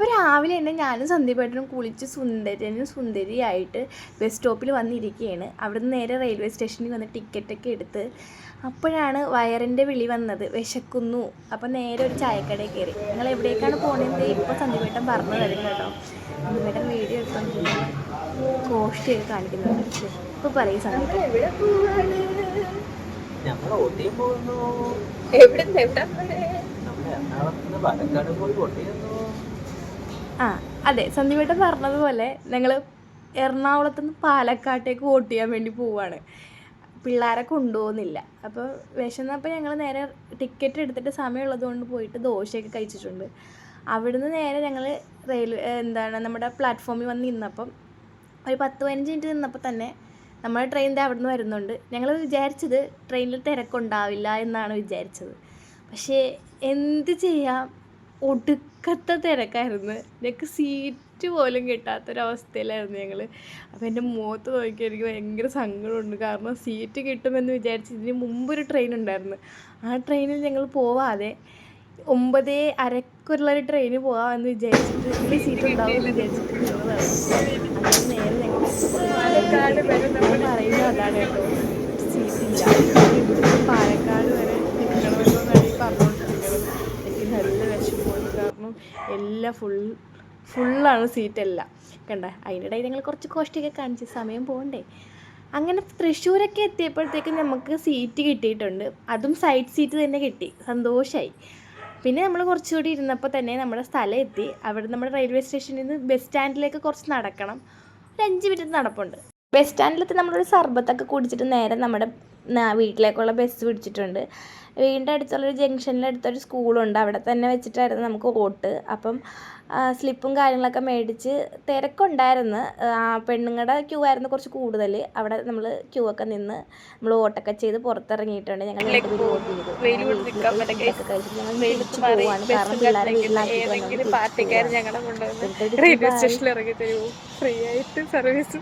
അപ്പോൾ രാവിലെ തന്നെ ഞാനും സന്ദീപേട്ടനും കുളിച്ച് സുന്ദരനും സുന്ദരിയായിട്ട് ബസ് സ്റ്റോപ്പിൽ വന്നിരിക്കുകയാണ് അവിടുന്ന് നേരെ റെയിൽവേ സ്റ്റേഷനിൽ വന്ന് ടിക്കറ്റൊക്കെ എടുത്ത് അപ്പോഴാണ് വയറിന്റെ വിളി വന്നത്. വിശക്കുന്നു. അപ്പോൾ നേരെ ഒരു ചായക്കടയിൽ കയറി. നിങ്ങൾ എവിടേക്കാണ് പോകണത് ഇപ്പോൾ സന്ദീപേട്ടൻ പറഞ്ഞു തരും കേട്ടോ. സന്ദീപേട്ടൻ വീഡിയോ എടുത്തോണ്ട് പോസ്റ്റ് ചെയ്ത് കാണിക്കുന്നുണ്ട്. ഇപ്പോൾ പറയും സന്ദീപ് എവിടെ പോവാണ് ഞങ്ങൾ ഓട്ടിയും പോകുന്നു എവിടെ എവിടെ പാലക്കാട് പോയി ഓട്ടിയുന്നു ആ അതെ സന്ധ്യവേട്ടൻ പറഞ്ഞതുപോലെ ഞങ്ങൾ എറണാകുളത്ത് നിന്ന് പാലക്കാട്ടേക്ക് വോട്ട് ചെയ്യാൻ വേണ്ടി പോവാണ്. പിള്ളേരെ കൊണ്ടുപോകുന്നില്ല. അപ്പോൾ വിശന്നപ്പോൾ ഞങ്ങൾ നേരെ ടിക്കറ്റ് എടുത്തിട്ട് സമയമുള്ളത് കൊണ്ട് പോയിട്ട് ദോശയൊക്കെ കഴിച്ചിട്ടുണ്ട്. അവിടുന്ന് നേരെ ഞങ്ങൾ റെയിൽവേ എന്താണ് നമ്മുടെ പ്ലാറ്റ്ഫോമിൽ വന്ന് നിന്നപ്പം ഒരു പത്ത് പതിനഞ്ച് മിനിറ്റ് നിന്നപ്പോൾ തന്നെ നമ്മുടെ ട്രെയിൻ ദേ അവിടുന്ന് വരുന്നുണ്ട്. ഞങ്ങൾ വിചാരിച്ചത് ട്രെയിനിൽ തിരക്കുണ്ടാവില്ല എന്നാണ് വിചാരിച്ചത്. പക്ഷേ എന്ത് ചെയ്യാം? ഒടുക്കത്തെ തിരക്കായിരുന്നു. ഞങ്ങൾക്ക് സീറ്റ് പോലും കിട്ടാത്തൊരവസ്ഥയിലായിരുന്നു ഞങ്ങൾ അപ്പോൾ എന്റെ മുഖത്ത് നോക്കി എനിക്ക് ഭയങ്കര സങ്കടമുണ്ട്. കാരണം സീറ്റ് കിട്ടുമെന്ന് വിചാരിച്ച് ഇതിന് മുമ്പൊരു ട്രെയിൻ ഉണ്ടായിരുന്നു. ആ ട്രെയിനിൽ ഞങ്ങൾ പോവാതെ ഒമ്പതേ അരക്കുള്ളൊരു ട്രെയിന് പോകാമെന്ന് വിചാരിച്ചിട്ട് ഇതിൽ സീറ്റ് ഉണ്ടാവുമെന്ന് വിചാരിച്ചിട്ട് അങ്ങനെ നേരെ ഞങ്ങൾ പറയുന്നത് അതാണ് കേട്ടോ. സീറ്റില്ല. എല്ലാം ഫുൾ ഫുള്ളാണ് സീറ്റെല്ലാം കണ്ട? അതിനിടയിൽ ഞങ്ങൾ കുറച്ച് കോസ്റ്റൊക്കെ കാണിച്ച് സമയം പോകണ്ടേ അങ്ങനെ തൃശ്ശൂരൊക്കെ എത്തിയപ്പോഴത്തേക്കും നമുക്ക് സീറ്റ് കിട്ടിയിട്ടുണ്ട്. അതും സൈഡ് സീറ്റ് തന്നെ കിട്ടി. സന്തോഷമായി പിന്നെ നമ്മൾ കുറച്ചുകൂടി ഇരുന്നപ്പോൾ തന്നെ നമ്മുടെ സ്ഥലം എത്തി. അവിടെ നമ്മുടെ റെയിൽവേ സ്റ്റേഷനിൽ നിന്ന് ബസ് സ്റ്റാൻഡിലേക്ക് കുറച്ച് നടക്കണം. ഒരു അഞ്ച് മിനിറ്റ് നടപ്പുണ്ട്. ബസ് സ്റ്റാൻഡിലെത്തി നമ്മളൊരു സർബത്തൊക്കെ കുടിച്ചിട്ട് നേരെ നമ്മുടെ വീട്ടിലേക്കുള്ള ബസ് പിടിച്ചിട്ടുണ്ട്. വീടിന്റെ അടുത്തുള്ളൊരു ജംഗ്ഷനിൽ അടുത്തൊരു സ്കൂളുണ്ട് അവിടെ തന്നെ വെച്ചിട്ടായിരുന്നു നമുക്ക് ഓട്ട്. അപ്പം സ്ലിപ്പും കാര്യങ്ങളൊക്കെ മേടിച്ച് തിരക്കുണ്ടായിരുന്നു. ആ, പെണ്ണുങ്ങളുടെ ക്യൂ ആയിരുന്നു കുറച്ച് കൂടുതൽ അവിടെ നമ്മൾ ക്യൂ ഒക്കെ നിന്ന് നമ്മൾ ഓട്ടൊക്കെ ചെയ്ത് പുറത്തിറങ്ങിയിട്ടുണ്ട്. ഞങ്ങൾ പോവാണ്. കാരണം പിള്ളേരെ സർവീസ്